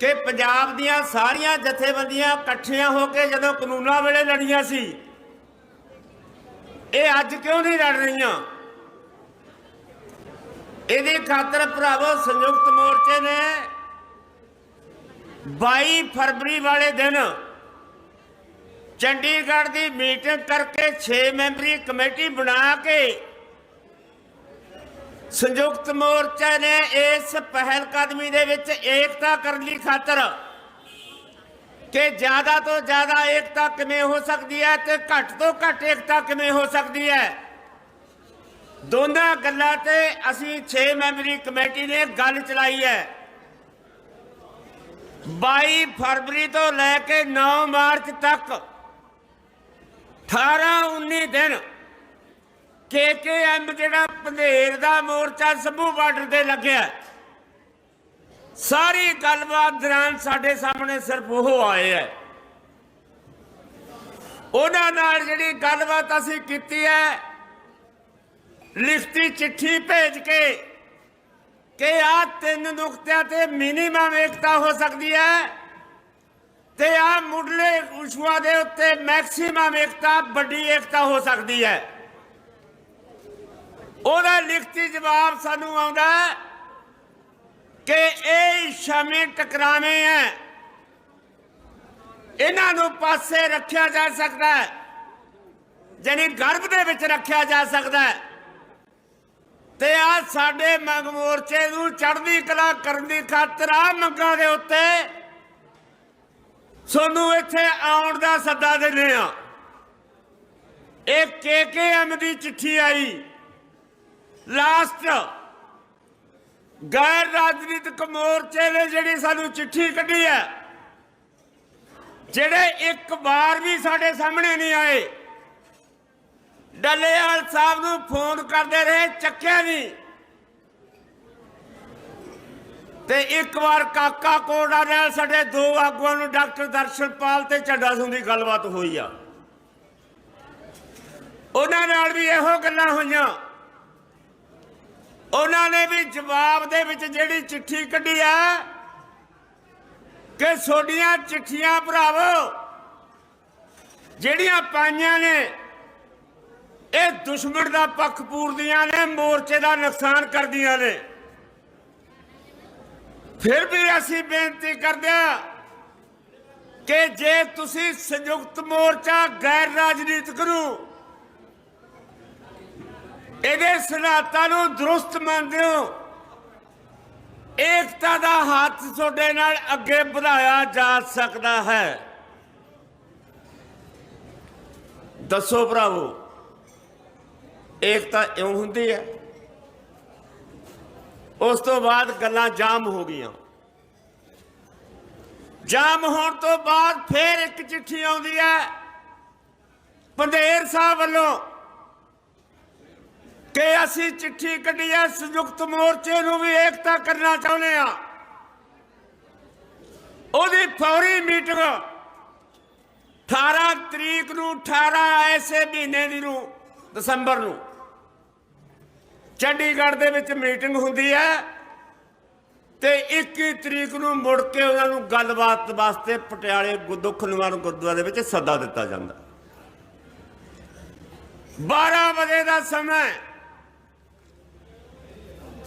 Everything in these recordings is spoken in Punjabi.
ਕਿ ਪੰਜਾਬ ਦੀਆਂ ਸਾਰੀਆਂ ਜਥੇਬੰਦੀਆਂ ਇਕੱਠੀਆਂ ਹੋ ਕੇ ਜਦੋਂ ਕਾਨੂੰਨਾਂ ਵੇਲੇ ਲੜੀਆਂ ਸੀ, ਇਹ ਅੱਜ ਕਿਉਂ ਨਹੀਂ ਲੜ ਰਹੀਆਂ? ਇਹਦੀ ਖਾਤਰ ਭਰਾਵੋ, ਸੰਯੁਕਤ ਮੋਰਚੇ ਨੇ 22 ਫਰਵਰੀ ਵਾਲੇ ਦਿਨ ਚੰਡੀਗੜ੍ਹ ਦੀ ਮੀਟਿੰਗ ਕਰਕੇ 6 ਮੈਂਬਰੀ ਕਮੇਟੀ ਬਣਾ ਕੇ ਸੰਯੁਕਤ ਮੋਰਚਾ ਨੇ ਇਸ ਪਹਿਲ ਕਦਮੀ ਦੇ ਵਿੱਚ ਏਕਤਾ ਕਰਨ ਦੀ ਖਾਤਰ ਕਿ ਜ਼ਿਆਦਾ ਤੋਂ ਜ਼ਿਆਦਾ ਏਕਤਾ ਕਿਵੇਂ ਹੋ ਸਕਦੀ ਹੈ ਤੇ ਘੱਟ ਤੋਂ ਘੱਟ ਏਕਤਾ ਕਿਵੇਂ ਹੋ ਸਕਦੀ ਹੈ? ਦੋਨਾਂ ਗੱਲਾਂ ਤੇ ਅਸੀਂ 6 ਮੈਂਬਰੀ ਕਮੇਟੀ ਨੇ ਗੱਲ ਚਲਾਈ ਹੈ। 22 ਫਰਵਰੀ ਤੋਂ ਲੈ ਕੇ 9 ਮਾਰਚ ਤੱਕ 18 19 ਦਿਨ ਕੇਕੇਐਮ ਜਿਹੜਾ ਪੰਧੇਰ ਦਾ ਮੋਰਚਾ ਸੰਭੂ ਬਾਰਡਰ ਤੇ ਲੱਗਿਆ ਸਾਰੀ ਗੱਲਬਾਤ ਦੌਰਾਨ ਸਾਡੇ ਸਾਹਮਣੇ ਸਿਰਫ ਉਹ ਆਏ ਹੈ। ਉਹਨਾਂ ਨਾਲ ਜਿਹੜੀ ਗੱਲਬਾਤ ਅਸੀਂ ਕੀਤੀ ਹੈ, ਲਿਖਤੀ ਚਿੱਠੀ ਭੇਜ ਕੇ ਕਿ ਆ ਤਿੰਨ ਨੁਕਤਿਆਂ ਤੇ ਮਿਨੀਮਮ ਏਕਤਾ ਹੋ ਸਕਦੀ ਹੈ ਤੇ ਆ ਮੁੱਢਲੇ ਇਸ਼ੂਆਂ ਦੇ ਉੱਤੇ ਮੈਕਸਿਮਮ ਏਕਤਾ, ਵੱਡੀ ਏਕਤਾ ਹੋ ਸਕਦੀ ਹੈ। ਉਹਦਾ ਲਿਖਤੀ ਜਵਾਬ ਸਾਨੂੰ ਆਉਂਦਾ ਕਿ ਇਹ ਸ਼ਮੀ ਟਕਰਾਵੇਂ ਹੈ। ਇਹਨਾਂ ਨੂੰ ਪਾਸੇ ਰੱਖਿਆ ਜਾ ਸਕਦਾ ਹੈ। ਜਾਨੀ ਗਰਭ ਦੇ ਵਿੱਚ ਰੱਖਿਆ ਜਾ ਸਕਦਾ ਹੈ। ਤੇ ਆ ਸਾਡੇ ਮੰਗ ਮੋਰਚੇ ਨੂੰ ਚੜ੍ਹਦੀ ਕਲਾ ਕਰਨ ਦੀ ਖਾਤਰ ਆ ਮੰਗਾਂ ਦੇ ਉੱਤੇ ਸੋਨੂੰ ਇੱਥੇ ਆਉਣ ਦਾ ਸੱਦਾ ਦਿੰਦੇ ਆ ਇਹ ਕੇਕੇਐਮ ਦੀ ਚਿੱਠੀ ਆਈ। ਲਾਸਟ ਗੈਰ ਰਾਜਨੀਤਿਕ ਮੋਰਚੇ ਨੇ ਜਿਹੜੀ ਸਾਨੂੰ ਚਿੱਠੀ ਕੱਢੀ ਹੈ, ਜਿਹੜੇ ਇੱਕ ਵਾਰ ਵੀ ਸਾਡੇ ਸਾਹਮਣੇ ਨਹੀਂ ਆਏ, ਡੱਲੇਵਾਲ ਸਾਹਿਬ ਨੂੰ ਫੋਨ ਕਰਦੇ ਰਹੇ, ਚੱਕਿਆ ਨਹੀਂ। ਤੇ ਇੱਕ ਵਾਰ ਕਾਕਾ ਕੋੜਾ ਨਾਲ ਸਾਡੇ ਦੋ ਆਗੂਆਂ ਨੂੰ ਡਾਕਟਰ ਦਰਸ਼ਨਪਾਲ ਤੇ ਚੱਡਾ ਸਿੰਘ ਦੀ ਗੱਲਬਾਤ ਹੋਈ ਆ। ਉਹਨਾਂ ਨਾਲ ਵੀ ਇਹੋ ਗੱਲਾਂ ਹੋਈਆਂ। ਉਹਨਾਂ ਨੇ ਵੀ ਜਵਾਬ ਦੇ ਵਿੱਚ ਜਿਹੜੀ ਚਿੱਠੀ ਕੱਢੀ ਆ ਕਿ ਛੋਡੀਆਂ ਚਿੱਠੀਆਂ ਭਰਾਵੋ, ਜਿਹੜੀਆਂ ਪਾਈਆਂ ਨੇ, ਇਹ ਦੁਸ਼ਮਣ ਦਾ ਪੱਖ ਪੂਰਦੀਆਂ ਨੇ, ਮੋਰਚੇ ਦਾ ਨੁਕਸਾਨ ਕਰਦੀਆਂ ਨੇ। ਫਿਰ ਵੀ ਅਸੀਂ ਬੇਨਤੀ ਕਰਦੇ ਹਾਂ ਕਿ ਜੇ ਤੁਸੀਂ ਸੰਯੁਕਤ ਮੋਰਚਾ, ਗੈਰ ਰਾਜਨੀਤਿਕ ਨੂੰ ਇਹਦੇ ਸਿਧਾਂਤਾਂ ਨੂੰ ਦਰੁਸਤ ਮੰਨਦੇ ਹੋ ਏਕਤਾ ਦਾ ਹੱਥ ਤੁਹਾਡੇ ਨਾਲ ਅੱਗੇ ਵਧਾਇਆ ਜਾ ਸਕਦਾ ਹੈ। ਦੱਸੋ ਭਰਾਵੋ, ਏਕਤਾ ਇਉਂ ਹੁੰਦੀ ਹੈ? ਉਸ ਤੋਂ ਬਾਅਦ ਗੱਲਾਂ ਜਾਮ ਹੋ ਗਈਆਂ। ਜਾਮ ਹੋਣ ਤੋਂ ਬਾਅਦ ਫੇਰ ਇੱਕ ਚਿੱਠੀ ਆਉਂਦੀ ਹੈ। ਪੰਧੇਰ ਸਾਹਿਬ ਵੱਲੋਂ ਕਿ ਅਸੀਂ ਚਿੱਠੀ ਕੱਢੀ ਹੈ ਸੰਯੁਕਤ ਮੋਰਚੇ ਨੂੰ ਵੀ ਏਕਤਾ ਕਰਨਾ ਚਾਹੁੰਦੇ ਆ ਉਹਦੀ ਫੌਰੀ ਮੀਟਿੰਗ 18 ਤਰੀਕ ਨੂੰ 18 ਐਸੇ ਮਹੀਨੇ ਦੀ ਨੂੰ, ਦਸੰਬਰ ਨੂੰ। ਚੰਡੀਗੜ੍ਹ ਦੇ ਵਿੱਚ ਮੀਟਿੰਗ ਹੁੰਦੀ ਹੈ ਤੇ 21 ਤਰੀਕ ਨੂੰ ਮੁੜ ਕੇ ਉਹਨਾਂ ਨੂੰ ਗੱਲਬਾਤ ਵਾਸਤੇ ਪਟਿਆਲੇ ਗੁਰਦੁੱਖ ਨਿਵਾਰਨ ਗੁਰਦੁਆਰੇ ਵਿੱਚ ਸੱਦਾ ਦਿੱਤਾ ਜਾਂਦਾ। 12 ਵਜੇ ਦਾ ਸਮਾਂ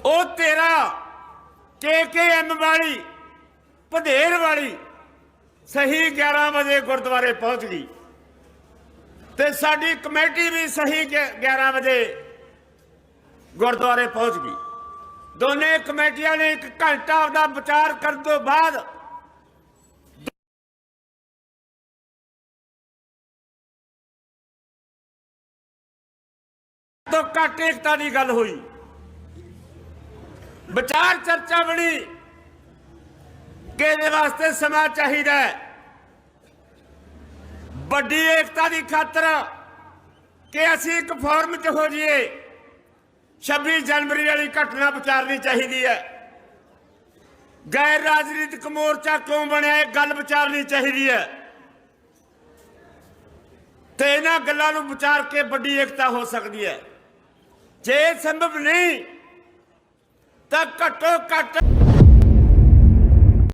ਉਹ ਤੇਰਾ ਕੇਕੇਐਮ ਵਾਲੀ ਪਧੇਰ ਵਾਲੀ ਸਹੀ 11 ਵਜੇ ਗੁਰਦੁਆਰੇ ਪਹੁੰਚ ਗਈ। ਤੇ ਸਾਡੀ ਕਮੇਟੀ ਵੀ ਸਹੀ 11 ਵਜੇ ਗੁਰਦੁਆਰੇ ਪਹੁੰਚ ਗਈ। ਦੋਨੇ ਕਮੇਟੀਆਂ ਨੇ ਇੱਕ ਘੰਟਾ ਆਪਦਾ ਵਿਚਾਰ ਕਰਨ ਤੋਂ ਬਾਅਦ ਤੋਂ ਘੱਟ ਏਕਤਾ ਦੀ ਗੱਲ ਹੋਈ। ਵਿਚਾਰ ਚਰਚਾ ਬਣੀ ਕਿ ਇਹਦੇ ਵਾਸਤੇ ਸਮਾਂ ਚਾਹੀਦਾ ਹੈ। ਵੱਡੀ ਏਕਤਾ ਦੀ ਖਾਤਰ ਕਿ ਅਸੀਂ ਇੱਕ ਫੋਰਮ 'ਚ ਹੋ ਜਾਈਏ 26 ਜਨਵਰੀ ਵਾਲੀ ਘਟਨਾ ਵਿਚਾਰਨੀ ਚਾਹੀਦੀ ਹੈ। ਗੈਰ ਰਾਜਨੀਤਿਕ ਮੋਰਚਾ ਕਿਉਂ ਬਣਿਆ, ਇਹ ਗੱਲ ਵਿਚਾਰਨੀ ਚਾਹੀਦੀ ਹੈ। ਤੇ ਇਹਨਾਂ ਗੱਲਾਂ ਨੂੰ ਵਿਚਾਰ ਕੇ ਵੱਡੀ ਏਕਤਾ ਹੋ ਸਕਦੀ ਹੈ। ਜੇ ਸੰਭਵ ਨਹੀਂ ਤਾਂ ਘੱਟੋ ਘੱਟ